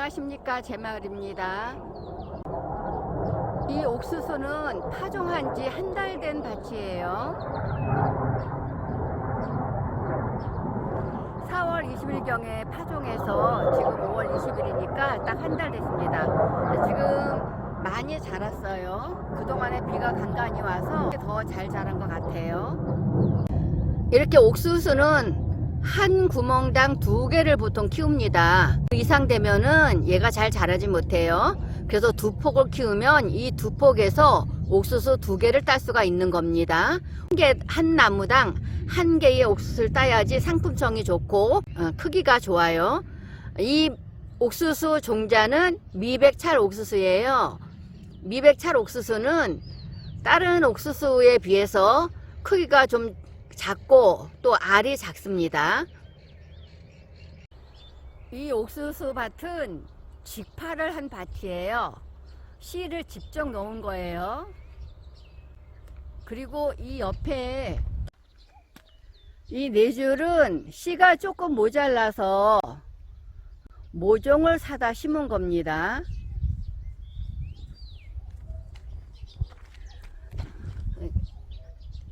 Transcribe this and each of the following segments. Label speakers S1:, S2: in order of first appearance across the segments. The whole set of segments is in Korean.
S1: 안녕하십니까 제마을입니다. 이 옥수수는 파종한 지 한 달 된 밭이에요. 4월 20일경에 파종해서 지금 5월 20일이니까 딱 한 달 됐습니다. 지금 많이 자랐어요. 그동안에 비가 간간히 와서 더 잘 자란 것 같아요. 이렇게 옥수수는 한 구멍당 두 개를 보통 키웁니다. 그 이상 되면은 얘가 잘 자라지 못해요. 그래서 두 폭을 키우면 이 두 폭에서 옥수수 두 개를 딸 수가 있는 겁니다. 한, 개, 한 나무당 한 개의 옥수수를 따야지 상품성이 좋고 어, 크기가 좋아요. 이 옥수수 종자는 미백찰 옥수수예요. 미백찰 옥수수는 다른 옥수수에 비해서 크기가 좀 작고 또 알이 작습니다. 이 옥수수 밭은 직파를 한 밭이에요. 씨를 직접 놓은 거예요. 그리고 이 옆에 이 네 줄은 씨가 조금 모자라서 모종을 사다 심은 겁니다.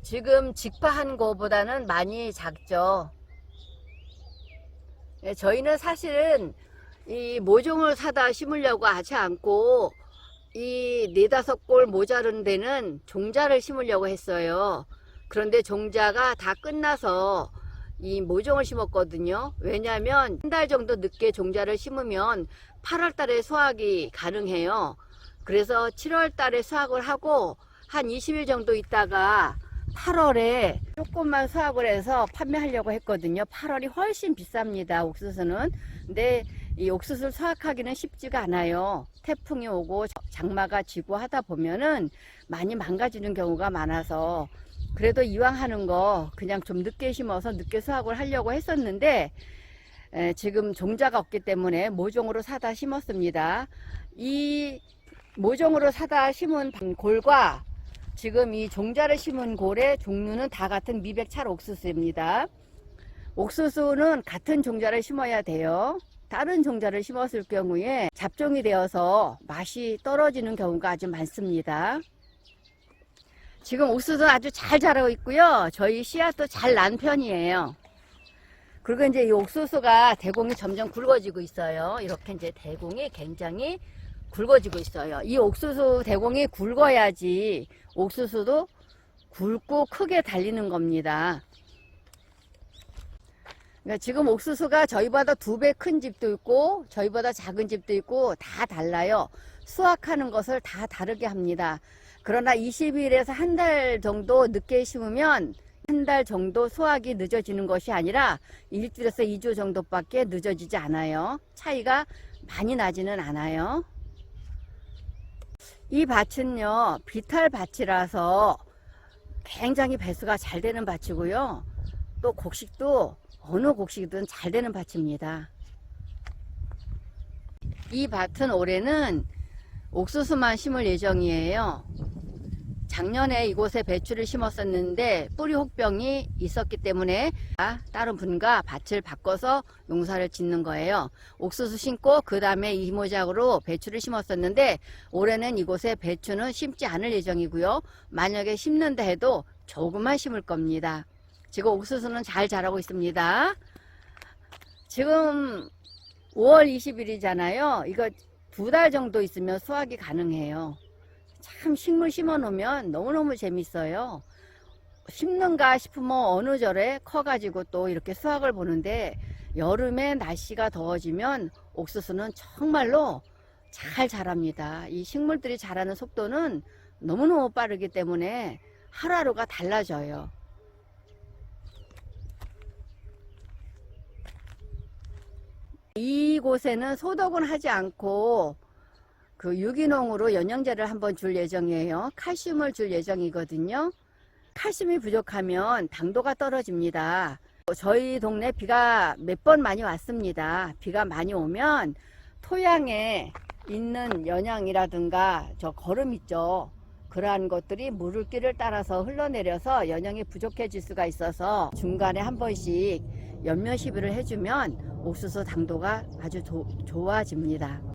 S1: 지금 직파한 거보다는 많이 작죠. 예, 저희는 사실은 이 모종을 사다 심으려고 하지 않고 이 네다섯 골 모자른 데는 종자를 심으려고 했어요. 그런데 종자가 다 끝나서 이 모종을 심었거든요. 왜냐하면 한 달 정도 늦게 종자를 심으면 8월 달에 수확이 가능해요. 그래서 7월 달에 수확을 하고 한 20일 정도 있다가 8월에 조금만 수확을 해서 판매하려고 했거든요. 8월이 훨씬 비쌉니다. 옥수수는. 근데 이 옥수수를 수확하기는 쉽지가 않아요. 태풍이 오고 장마가 지고 하다 보면은 많이 망가지는 경우가 많아서 그래도 이왕 하는 거 그냥 좀 늦게 심어서 늦게 수확을 하려고 했었는데 에, 지금 종자가 없기 때문에 모종으로 사다 심었습니다. 이 모종으로 사다 심은 골과 지금 이 종자를 심은 골의 종류는 다 같은 미백찰 옥수수입니다. 옥수수는 같은 종자를 심어야 돼요. 다른 종자를 심었을 경우에 잡종이 되어서 맛이 떨어지는 경우가 아주 많습니다. 지금 옥수수 아주 잘 자라고 있고요. 저희 씨앗도 잘 난 편이에요. 그리고 이제 이 옥수수가 대공이 점점 굵어지고 있어요. 이렇게 이제 대공이 굉장히 굵어지고 있어요. 이 옥수수 대공이 굵어야지 옥수수도 굵고 크게 달리는 겁니다. 그러니까 지금 옥수수가 저희보다 두 배 큰 집도 있고 저희보다 작은 집도 있고 다 달라요. 수확하는 것을 다 다르게 합니다. 그러나 20일에서 한 달 정도 늦게 심으면 한 달 정도 수확이 늦어지는 것이 아니라 일주일에서 2주 정도밖에 늦어지지 않아요. 차이가 많이 나지는 않아요. 이 밭은요, 비탈 밭이라서 굉장히 배수가 잘 되는 밭이고요. 또 곡식도 어느 곡식이든 잘 되는 밭입니다. 이 밭은 올해는 옥수수만 심을 예정이에요. 작년에 이곳에 배추를 심었었는데 뿌리 혹병이 있었기 때문에 다른 분과 밭을 바꿔서 용사를 짓는 거예요. 옥수수 심고 그 다음에 이모작으로 배추를 심었었는데 올해는 이곳에 배추는 심지 않을 예정이고요. 만약에 심는다 해도 조금만 심을 겁니다. 지금 옥수수는 잘 자라고 있습니다. 지금 5월 20일이잖아요. 이거 두 달 정도 있으면 수확이 가능해요. 참 식물 심어 놓으면 너무너무 재밌어요. 심는가 싶으면 어느 절에 커가지고 또 이렇게 수확을 보는데 여름에 날씨가 더워지면 옥수수는 정말로 잘 자랍니다. 이 식물들이 자라는 속도는 너무너무 빠르기 때문에 하루하루가 달라져요. 이곳에는 소독은 하지 않고 그 유기농으로 영양제를 한번 줄 예정이에요. 칼슘을 줄 예정이거든요. 칼슘이 부족하면 당도가 떨어집니다. 저희 동네 비가 몇 번 많이 왔습니다. 비가 많이 오면 토양에 있는 연양이라든가 저 거름 있죠. 그러한 것들이 물을길을 따라서 흘러내려서 연양이 부족해질 수가 있어서 중간에 한 번씩 연면 시비를 해주면 옥수수 당도가 아주 조- 좋아집니다.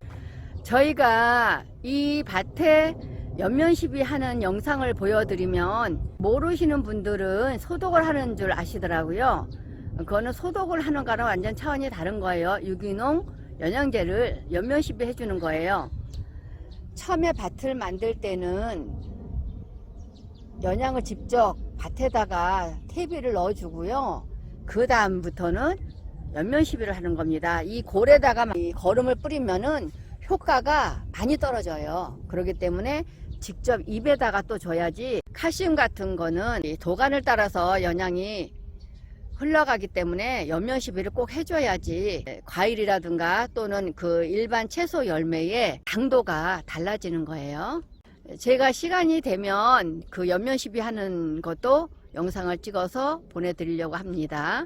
S1: 저희가 이 밭에 연면 시비 하는 영상을 보여드리면 모르시는 분들은 소독을 하는 줄 아시더라고요. 그거는 소독을 하는 거랑 완전 차원이 다른 거예요. 유기농 영양제를 연면 시비 해주는 거예요. 처음에 밭을 만들 때는 영양을 직접 밭에다가 퇴비를 넣어주고요. 그 다음부터는 연면 시비를 하는 겁니다. 이 골에다가 이 거름을 뿌리면은 효과가 많이 떨어져요. 그렇기 때문에 직접 입에다가 또 줘야지 칼슘 같은 거는 이 도관을 따라서 영양이 흘러가기 때문에 연면 시비를 꼭 해줘야지 과일이라든가 또는 그 일반 채소 열매의 당도가 달라지는 거예요. 제가 시간이 되면 그 연면 시비 하는 것도 영상을 찍어서 보내드리려고 합니다.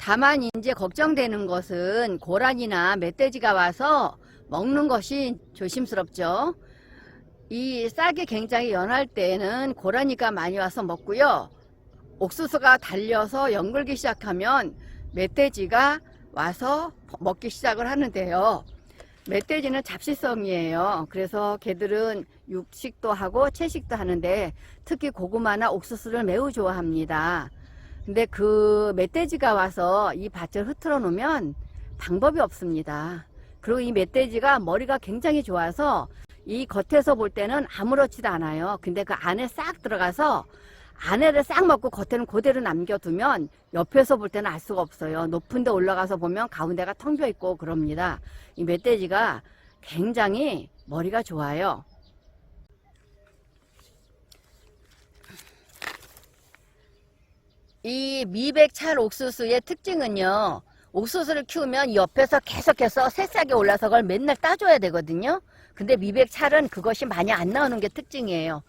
S1: 다만 이제 걱정되는 것은 고란이나 멧돼지가 와서 먹는 것이 조심스럽죠. 이 싹이 굉장히 연할 때는 고라니가 많이 와서 먹고요. 옥수수가 달려서 연글기 시작하면 멧돼지가 와서 먹기 시작을 하는데요. 멧돼지는 잡식성이에요. 그래서 개들은 육식도 하고 채식도 하는데 특히 고구마나 옥수수를 매우 좋아합니다. 근데 그 멧돼지가 와서 이 밭을 흐트러 놓으면 방법이 없습니다. 그리고 이 멧돼지가 머리가 굉장히 좋아서 이 겉에서 볼 때는 아무렇지도 않아요. 근데 그 안에 싹 들어가서 안에를 싹 먹고 겉에는 그대로 남겨두면 옆에서 볼 때는 알 수가 없어요. 높은 데 올라가서 보면 가운데가 텅 비어 있고 그럽니다. 이 멧돼지가 굉장히 머리가 좋아요. 이 미백찰 옥수수의 특징은요. 옥수수를 키우면 옆에서 계속해서 새싹이 올라서 그걸 맨날 따줘야 되거든요. 근데 미백찰은 그것이 많이 안 나오는 게 특징이에요.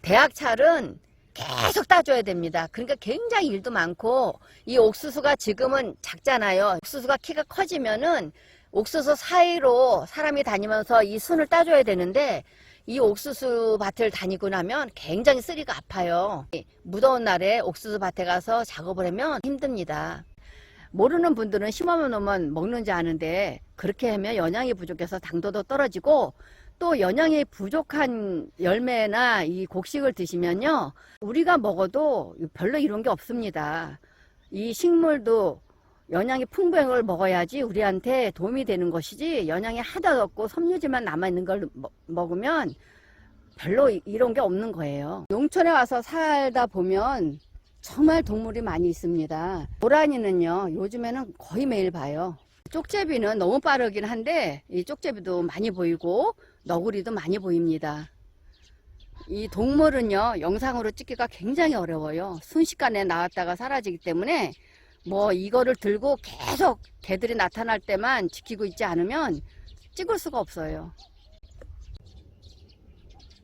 S1: 대학찰은 계속 따줘야 됩니다. 그러니까 굉장히 일도 많고 이 옥수수가 지금은 작잖아요. 옥수수가 키가 커지면은 옥수수 사이로 사람이 다니면서 이 순을 따줘야 되는데 이 옥수수 밭을 다니고 나면 굉장히 쓰리가 아파요. 무더운 날에 옥수수 밭에 가서 작업을 하면 힘듭니다. 모르는 분들은 심어만 놓으면 먹는지 아는데 그렇게 하면 영양이 부족해서 당도도 떨어지고 또 영양이 부족한 열매나 이 곡식을 드시면요 우리가 먹어도 별로 이런 게 없습니다 이 식물도 영양이 풍부한 걸 먹어야지 우리한테 도움이 되는 것이지 영양이 하나도 없고 섬유질만 남아있는 걸 먹- 먹으면 별로 이- 이런 게 없는 거예요 농촌에 와서 살다 보면 정말 동물이 많이 있습니다 고라니는요 요즘에는 거의 매일 봐요 쪽제비는 너무 빠르긴 한데 이 쪽제비도 많이 보이고 너구리도 많이 보입니다. 이 동물은요 영상으로 찍기가 굉장히 어려워요. 순식간에 나왔다가 사라지기 때문에 뭐 이거를 들고 계속 개들이 나타날 때만 지키고 있지 않으면 찍을 수가 없어요.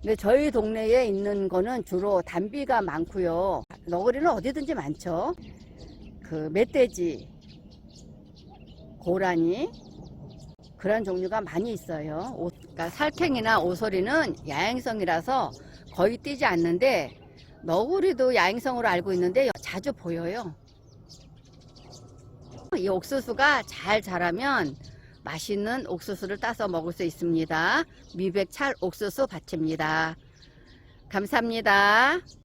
S1: 근데 저희 동네에 있는 거는 주로 단비가 많고요. 너구리는 어디든지 많죠. 그 멧돼지, 고라니 그런 종류가 많이 있어요. 오- 그러니까 살쾡이나 오소리는 야행성이라서 거의 뛰지 않는데 너구리도 야행성으로 알고 있는데 자주 보여요. 이 옥수수가 잘 자라면 맛있는 옥수수를 따서 먹을 수 있습니다. 미백찰 옥수수 밭입니다. 감사합니다.